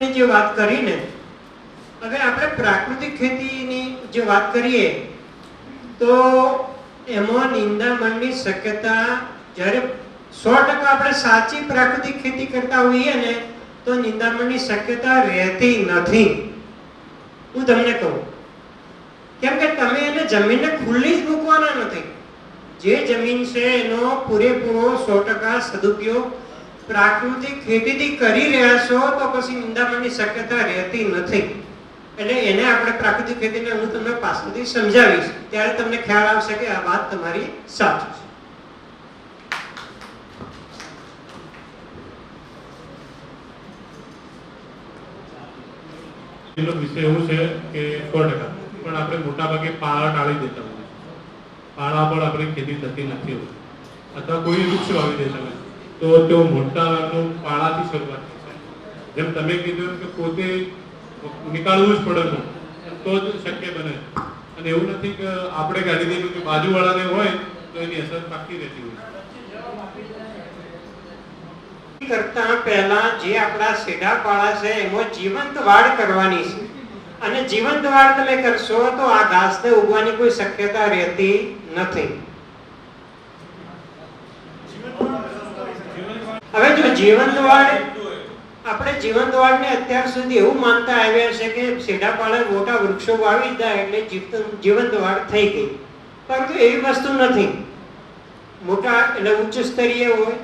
જે વાત કરી ને હવે આપણે પ્રાકૃતિક ખેતીની જે વાત કરીએ, તો એમાં નિંદામણની શક્યતા જ્યારે સો ટકા આપણે સાચી પ્રાકૃતિક ખેતી કરતા હોઈએ ને, તો નિંદામણની શક્યતા રહેતી નથી. હું તમને કહું, કેમ કે તમે એને જમીનને ખુલ્લી જ મૂકવાના નથી. જે જમીન છે એનો પૂરેપૂરો સો ટકા સદુપયોગ પ્રાકૃતિક ખેતીથી કરી રહ્યા છો, તો પછી નિંદામણની શક્યતા રહેતી નથી. એટલે એને આપણે પ્રાકૃતિક ખેતીને હું તમને પાછળથી સમજાવીશ. ત્યારે તમને ખ્યાલ આવશે કે આ વાત તમારી સાચી છે. એનો વિષય એવું છે કે સો ટકા. પણ આપણે મોટા ભાગે પાળા ટાળી દેતા હોઈએ. પાળા પર આપણે ખેતી થતી નથી હોતી. અથવા કોઈ વૃક્ષ વાવી દેતા તો તેઓ મોટા પાળાથી શરૂઆત થાય જેમ તમે કીધું કે પોતે નીકાળવું જ પડે તો જ શક્ય બને અને એવું નથી કે આપણે કાઢી દઈએ કે બાજુવાળાને હોય તો એની અસર પાકી રહેતી હોય કરતા પહેલા જે આપણા સેઢા પાળા છે, એમાં જીવંત વાડ કરવાની છે. અને જીવંત વાડ તમે કરશો તો આ ઘાસને ઉગવાની કોઈ શક્યતા રહેતી નથી. હવે જો જીવન આપણે જીવન દ્વાર ને અત્યાર સુધી એવું માનતા આવ્યા છે કે સેઢા પાળે મોટા વૃક્ષો વાવી દીધા એટલે જીવન દ્વાર થઈ ગઈ. પરંતુ એવી વસ્તુ નથી. મોટા એટલે ઉચ્ચ સ્તરીય હોય,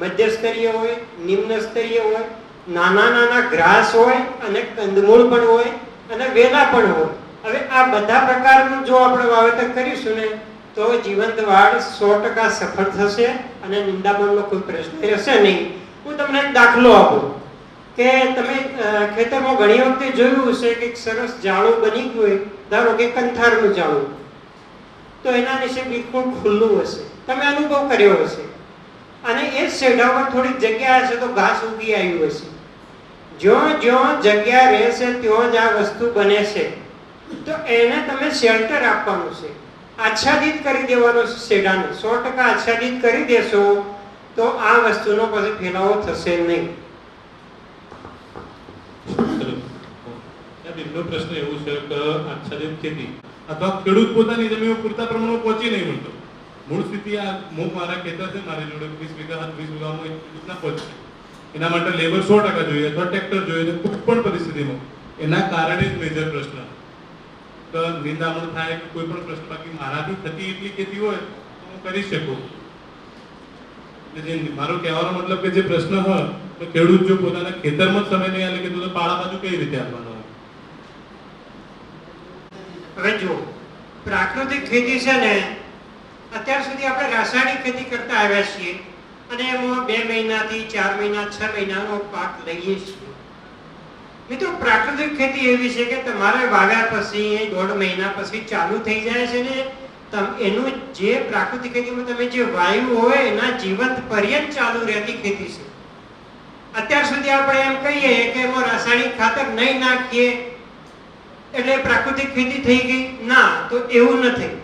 મધ્ય સ્તરીય હોય, નિમ્ન સ્તરીય હોય, નાના નાના ગ્રાસ હોય અને કંદમૂળ પણ હોય અને વેલા પણ હોય. હવે આ બધા પ્રકારનું જો આપણે વાવેતર કરીશું ને તો જીવંત વાળ સો ટકા સફળ થશે અને નિંદામણનો કોઈ પ્રશ્ન રહેશે નહીં. હું તમને દાખલો આપું કે તમે ખેતરમાં ઘણી વખતે જોયું હશે કે સરસ જાળું બની ગયું હોય, ધારો કે કંથારનું જાળું. તો એના નીચે બિલકુલ ખુલ્લું હશે. તમે અનુભવ કર્યો હશે. અને એ શેઢામાં થોડીક જગ્યા હશે તો ઘાસ ઉગી આવ્યું હશે. જ્યાં જ્યાં જગ્યા રહેશે ત્યાં જ આ વસ્તુ બને છે. તો એને તમે શેલ્ટર આપવાનું છે. આચ્છાદિત કરી દેવાનો છે સો ટકા આચ્છાદિત કરી દેશો, તો આ વસ્તુનો પછી ફેલાવો થશે નહીં. બીજો પ્રશ્ન એવું છે કે આચ્છાદિત ખેતી અથવા ખેડૂત પોતાની જમીન પૂરતા પ્રમાણમાં પહોંચી નહીં મળતો. મૂળ સ્થિતિ આ હું મારા ખેતર છે, મારી જોડે વીસ વીઘા, વીસ વીઘામાં એક રીતના પહોંચે. એના માટે લેબર સો ટકા જોઈએ અથવા ટ્રેક્ટર જોઈએ કોઈ પણ પરિસ્થિતિમાં. એના કારણે જ મેજર પ્રશ્ન. નિંદામણ થાય કે કોઈ પણ પ્રશ્ન બાકી મારાથી થતી એટલી ખેતી હોય તો હું કરી શકું. જે મારો કહેવાનો મતલબ કે જે પ્રશ્ન હોય, તો ખેડૂત જો પોતાના ખેતરમાં સમય નહીં આવે કે તો પાળા બાજુ કઈ રીતે આપવાનો હવે જો, પ્રાકૃતિક ખેતી છે ને, અત્યાર સુધી આપણે રાસાયણિક ખેતી કરતા આવ્યા છીએ અને એમાં બે મહિનાથી ચાર મહિના, છ મહિનાનો પાક લઈએ છીએ. મિત્રો, પ્રાકૃતિક ખેતી એવી છે કે તમારે વાવ્યા પછી, દોઢ મહિના પછી ચાલુ થઈ જાય છે ને એનું જે પ્રાકૃતિક ખેતીમાં તમે જે વાયુ હોય, એના જીવંત પર્યંત ચાલુ રહેતી ખેતી છે. અત્યાર સુધી આપણે એમ કહીએ કે એમાં રાસાયણિક ખાતર નહીં નાખીએ, એટલે પ્રાકૃતિક ખેતી થઈ ગઈ. ના, તો એવું નથી.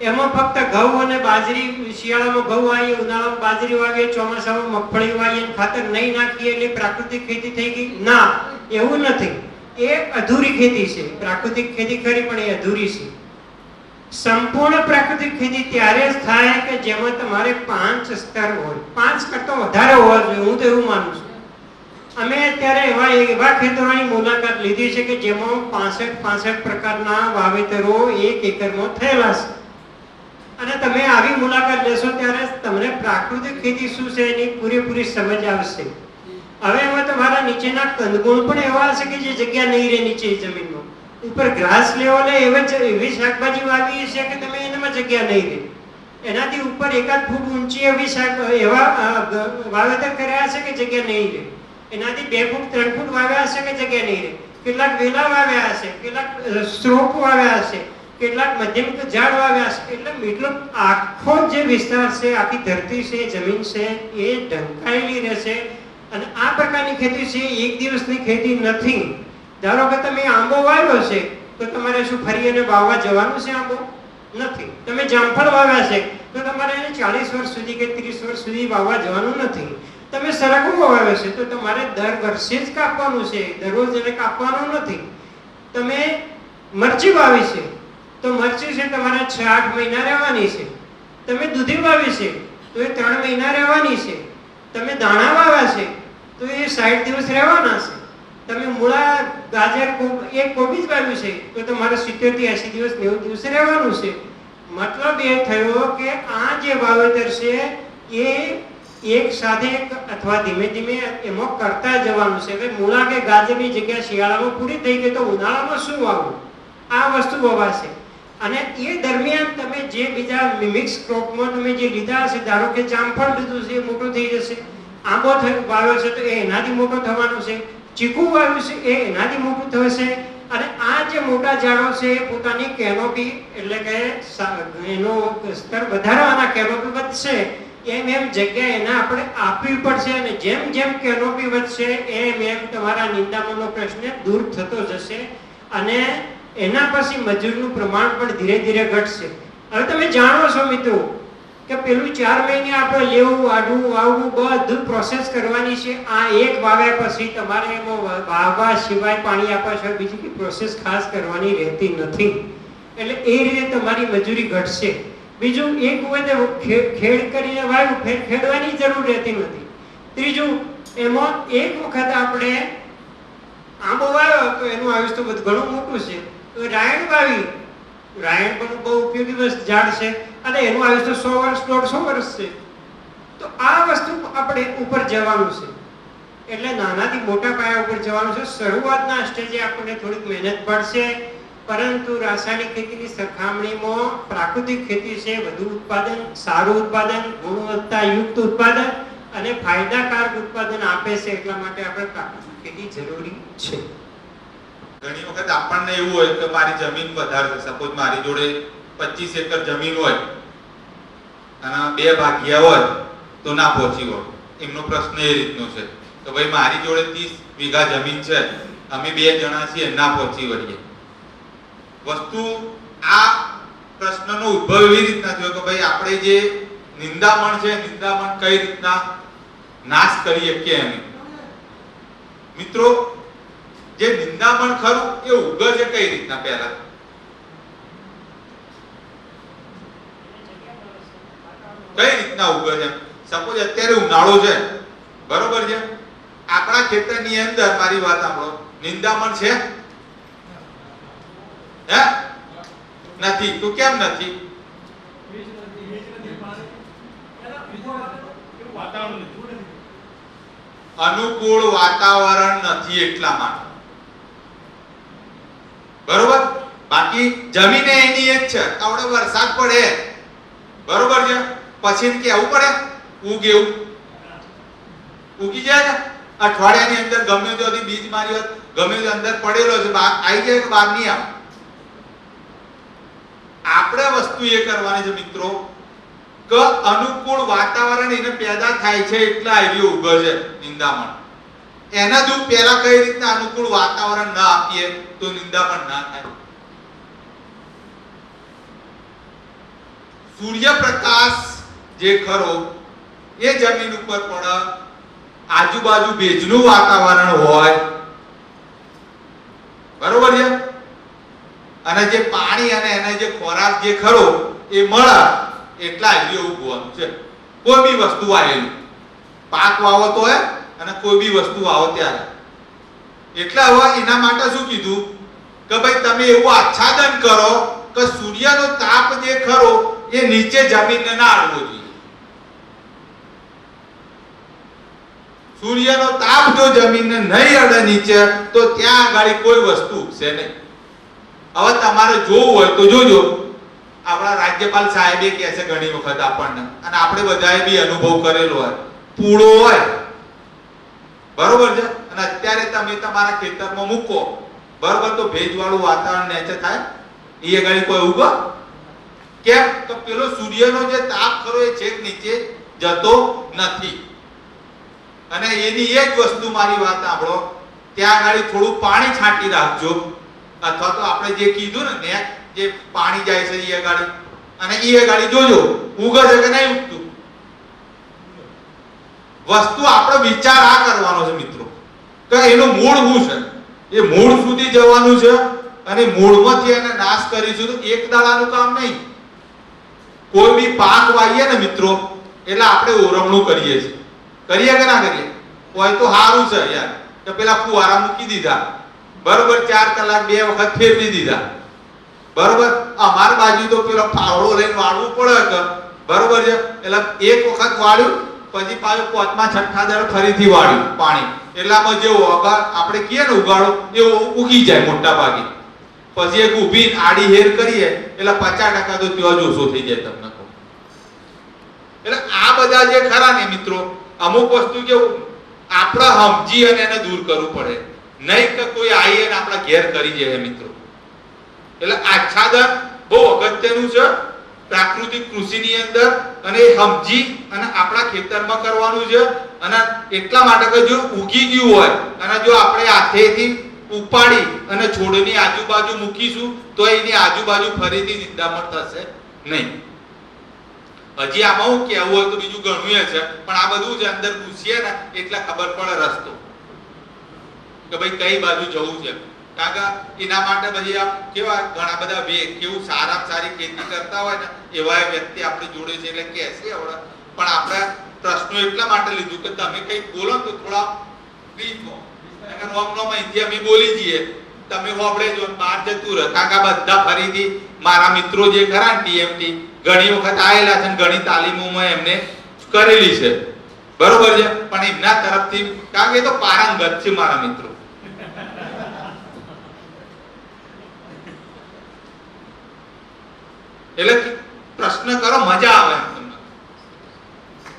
એમાં ફક્ત ઘઉં અને બાજરી, શિયાળામાં ઘઉં વાવીએ, ઉનાળામાં બાજરી વાવીએ, ચોમાસામાં મગફળી વાવીએ ખાતર નહીં નાખીએ એટલે પ્રાકૃતિક ખેતી થઈ ગઈ? ના, એવું નથી. એ અધૂરી ખેતી છે. પ્રાકૃતિક ખેતી ખરી, પણ એ અધૂરી છે. સંપૂર્ણ પ્રાકૃતિક ખેતી ત્યારે જ થાય કે જેમાં તમારે પાંચ સ્તર હોય. પાંચ કરતો વધારે હોવા જોઈએ, હું તો એવું માનું છું. અમે અત્યારે એવા એવા ખેતરોની મુલાકાત લીધી છે કે જેમાં પાસઠ પાસઠ પ્રકારના વાવેતરો એક એકરમાં થયેલા છે. અને તમે આવી મુલાકાત લેશો ત્યારે તમને પ્રાકૃતિક ખેતી શું છે એની પૂરેપૂરી સમજ આવશે. હવે એમાં તમારા નીચેના કંદગુણ પણ એવા હશે કે જે જગ્યા નહીં રહે નીચે જમીનમાં. ઉપર ગ્રાસ લેવલે એવા એવી શાકભાજી વાવી છે કે તમે એનામાં જગ્યા નહીં રહે. એનાથી ઉપર એકાદ ફૂટ ઊંચી એવી શાક, એવા વાવેતર કર્યા છે કે જગ્યા નહીં રહે. એનાથી બે ફૂટ, ત્રણ ફૂટ વાવ્યા હશે કે જગ્યા નહીં રહે. કેટલાક વેલા વાવ્યા હશે, કેટલાક સ્ત્રોપ વાવ્યા હશે. કેટલાક મધ્યમ ઝાડ વાવ્યા છે. એટલે મતલબ આખો જે વિસ્તાર છે, આખી ધરતી છે, જમીન છે, એ ઢંકાયેલી રહેશે. અને આ પ્રકારની ખેતી છે, એક દિવસની ખેતી નથી. ધારો કે તમે આંબો વાવ્યો છે, તો તમારે શું ફરી એને વાવવા જવાનું છે આંબો? નથી. તમે જામફળ વાવ્યા છે, તો તમારે એને ચાલીસ વર્ષ સુધી કે ત્રીસ વર્ષ સુધી વાવવા જવાનું નથી. તમે સરગવો વાવ્યો છે, તો તમારે દર વર્ષે જ કાપવાનું છે. દરરોજ એને કાપવાનું નથી. તમે મરચી વાવી છે તો મરચી છે તમારે છ, આઠ મહિના રહેવાની છે. તમે દૂધી વાવી છે, તો એ ત્રણ મહિના રહેવાની છે. તમે દાણા વાવ્યા છે, તો એ સાઠ દિવસ રહેવાના છે. તમે મૂળા ગાજર એક કોબી જ વાવ્યું છે, તો તમારે સિત્તેરથી એસી દિવસ નેવું દિવસ રહેવાનું છે. મતલબ એ થયો કે આ જે વાવેતર છે, એ એક સાથે અથવા ધીમે ધીમે એમાં કરતા જવાનું છે. એટલે મૂળા કે ગાજરની જગ્યા શિયાળામાં પૂરી થઈ ગઈ તો ઉનાળામાં શું વાવવું? આ વસ્તુ વવાશે. અને એ દરમિયાન તમે જે બીજા મિક્સ ક્રોપમાં તમે જે લીધા હશે, ધારો કે જામફળ લીધું છે, એ મોટું થઈ જશે, આંબો વાવ્યો છે, તો એ એનાથી મોટો થવાનું છે, ચીકુ વાવ્યું છે, એ એનાથી મોટું થશે અને આ જે મોટા ઝાડો છે, એ પોતાની કેનોપી એટલે કે એનો સ્તર વધારવાના કેનોપી વધશે, એમ એમ જગ્યા એને આપણે આપવી પડશે, અને જેમ જેમ કેનોપી વધશે, એમ એમ તમારા નિંદામણનો પ્રશ્ન દૂર થતો જશે, અને એના પછી મજૂરનું પ્રમાણ પણ ધીરે ધીરે ઘટશે. હવે તમે જાણો છો મિત્રો કે પેલું ચાર મહિને આપણે લેવું આડવું વાવવું બધું પ્રોસેસ કરવાની છે. આ એક વાવ્યા પછી તમારે એમાં વાવવા સિવાય પાણી આપવા સિવાય બીજી કઈ પ્રોસેસ ખાસ કરવાની રહેતી નથી. એટલે એ રીતે તમારી મજૂરી ઘટશે. બીજું, એક વખતે ખેડ કરીને વાવ્યું, ફેર, ખેડવાની જરૂર રહેતી નથી. ત્રીજું, એમાં એક વખત આપણે આંબો વાવ્યો, તો એનું આયુષ તો બધું ઘણું મોટું છે. રાયણ વાવી રાયણ પણ બહુ ઉપયોગી ઝાડ છે અને એનું આયુષ્ય સો વર્ષ, દોઢસો વર્ષ છે. તો આ વસ્તુ આપણે ઉપર જવાનું છે. એટલે નાનાથી મોટા પાયા ઉપર જવાનું છે. શરૂઆતના સ્ટેજે આપણને થોડીક મહેનત પડશે, પરંતુ રાસાયણિક ખેતીની સરખામણીમાં પ્રાકૃતિક ખેતી છે. વધુ ઉત્પાદન, સારું ઉત્પાદન ગુણવત્તાયુક્ત ઉત્પાદન અને ફાયદાકારક ઉત્પાદન આપે છે. એટલા માટે આપણે પ્રાકૃતિક ખેતી જરૂરી છે. ઘણી વખત આપણને એવું હોય કે મારી જમીન વધારે સપોઝ મારી જોડે 25 એકર જમીન હોય અને બે ભાગ્યા હોય તો ના પહોંચી હોય. એમનો પ્રશ્ન એ રીતનો છે કે ભાઈ મારી જોડે 30 વીઘા જમીન છે, અમે બે જણા છીએ, ના પહોંચી વળીએ. વસ્તુ આ પ્રશ્નનો ઉદ્ભવ એવી રીતના થયો કે ભાઈ આપણે જે નિંદામણ છે, નિંદામણ કઈ રીતના નાશ કરી શકીએ એમ મિત્રો જે નિંદામણ ખરું, એ ઉગે છે કઈ રીતના પહેલા? કઈ રીતના ઉગે છે? સપોઝ અત્યારે ઉનાળો છે. બરોબર છે? આપણા ખેતરની અંદર, મારી વાત સાંભળો નિંદામણ છે? હે? નથી. તો કેમ નથી. અનુકૂળ વાતાવરણ નથી એટલા માટે. બરોબર? બાકી જમીને એની એક છે. આવડે વરસાદ પડે. બરોબર છે? પછી કેવું પડે? ઉગ એવું. ઉગી જાય ને? અઠવાડિયાની અંદર ગમે ત્યાંથી બીજ મારી ગમે તે અંદર પડેલો છે આવી જાય તો બહાર નહીં આવે? આપણે વસ્તુ એ કરવાની છે મિત્રો, કે અનુકૂળ વાતાવરણ એને પેદા થાય છે, એટલા આવી ઉગે છે નિંદામણ. એના જો પહેલા કઈ રીતના અનુકૂળ વાતાવરણ ના આપીએ તો નિંદા પણ ના થાય. સૂર્યપ્રકાશ જે ખરો, એ જમીન ઉપર પડે આજુબાજુ ભેજનું વાતાવરણ હોય. બરોબર છે? અને જે પાણી અને એને જે ખોરાક જે ખરો, એ મળે એટલા એવું ઉગવાનું છે. કોઈ બી વસ્તુ આવેલી. પાક વાવો તો હોય અને કોઈ બી વસ્તુ વાવો ત્યારે એટલે હવે એના માટે શું કીધું? કે ભાઈ તમે એવું આચ્છાદન કરો કે સૂર્યનો તાપ જે ખરો એ નીચે જમીનને ના આવવો જોઈએ. સૂર્યનો તાપ જો જમીનને નહીં અડે નીચે, તો ત્યાં આગળ કોઈ વસ્તુ ઉગશે નહીં. હવે તમારે જોવું હોય તો જોજો. આપણા રાજ્યપાલ સાહેબે કહે છે ઘણી વખત આપણને. અને આપણે બધાએ બી અનુભવ કરેલો હોય. પૂળો હોય. બરોબર છે? અને અત્યારે તમે તમારા ખેતરમાં મૂકો. બરોબર? તો ભેજવાળું વાતાવરણ નેચર થાય. એ ગાડી કોઈ ઉગો કેમ? તો પેલો સૂર્યનો જે તાપ ખરો એ છેક નીચે જતો નથી. અને એની એ જ વસ્તુ મારી વાત સાંભળો. ત્યાં આગળ થોડું પાણી છાંટી રાખજો. અથવા તો આપણે જે કીધું ને, નેક, જે પાણી જાય છે એ ગાડી અને એ ગાડી જોજો. ઉગે છે કે નહીં ઉગતું વસ્તુ આપણો વિચાર આ કરવાનો છે મિત્રો. કે એનું મૂળ શું છે? એ મૂળ સુધી જવાનું છે અને મૂળમાંથી એને નાશ કરીશું તો એક દાડાનું કામ નહીં. કોઈ બી પાક વાવીએ ને મિત્રો, એટલે આપણે ઓરમણું કરીએ છીએ. કરીએ કે ના કરીએ? હોય તો સારું છે યાર. કે પેલા ફુવારા મૂકી દીધા. બરોબર ચાર કલાક બે વખત ફેરવી દીધા. બરોબર? અમાર બાજુ તો પેલો ફાવડો લઈને વાળવું પડે બરોબર છે? એટલે એક વખત વાળ્યું પછી પાછું પાંચમા છઠ્ઠા દર ફરીથી વાળ્યું પાણી. એટલામાં જેવો અગાર આપણે કહીએ ઉગાડો, એવો ઉગી જાય મોટા ભાગે પછી એક ઊભી આડી હેર કરીએ, એટલે પચાસ ટકા તો ત્યાં જ ઓછો થઈ જાય તમને એટલે આ બધા જે ખરા ને મિત્રો, અમુક વસ્તુ કેવું, આપણે સમજી અને એને દૂર કરવું પડે. નહીં કે કોઈ આવીએ ને આપણા ઘેર કરી જાય મિત્રો. એટલે આચ્છાદન બહુ અગત્યનું છે. પ્રાકૃતિક કૃષિની અંદર અને સમજી અને આપણા ખેતરમાં કરવાનું છે. અને એટલા માટે કે જો ઉગી ગયું હોય અને જો આપણે હાથેથી ઉપાડી અને છોડની આજુબાજુ મૂકીશું, તો એની આજુબાજુ ફરીથી નિંદામણ થશે નહીં. હજી આમાં હું કહેવું હોય તો બીજું ઘણું છે, પણ આ બધું જ અંદર ઘૂસીએ ને, એટલે ખબર પડે રસ્તો. કે ભાઈ કઈ બાજુ જવું છે? કારણ કે એના માટે પછી કેવા ઘણા બધા વે કેવું સારામાં સારી ખેતી કરતા હોય ને, એવા વ્યક્તિ આપણી જોડે છે એટલે કહેશે હવે. પણ આપણે પ્રશ્નો એટલા માટે લીધું કે તમે કંઈક બોલો તો થોડા પ્લીઝ નોમ નોમ અહીંથી અમે બોલી જઈએ. તમે હોબળે જો બહાર જતું રહે. કાકા બધા ફરીથી મારા મિત્રો જે ખરા ટીએમટી ઘણી વખત આવેલા છે ઘણી તાલીમોમાં એમને કરેલી છે. બરોબર છે? પણ એમના તરફથી, કારણ કે તો પારંગત છે મારા મિત્રો. એટલે પ્રશ્ન કરો મજા આવે.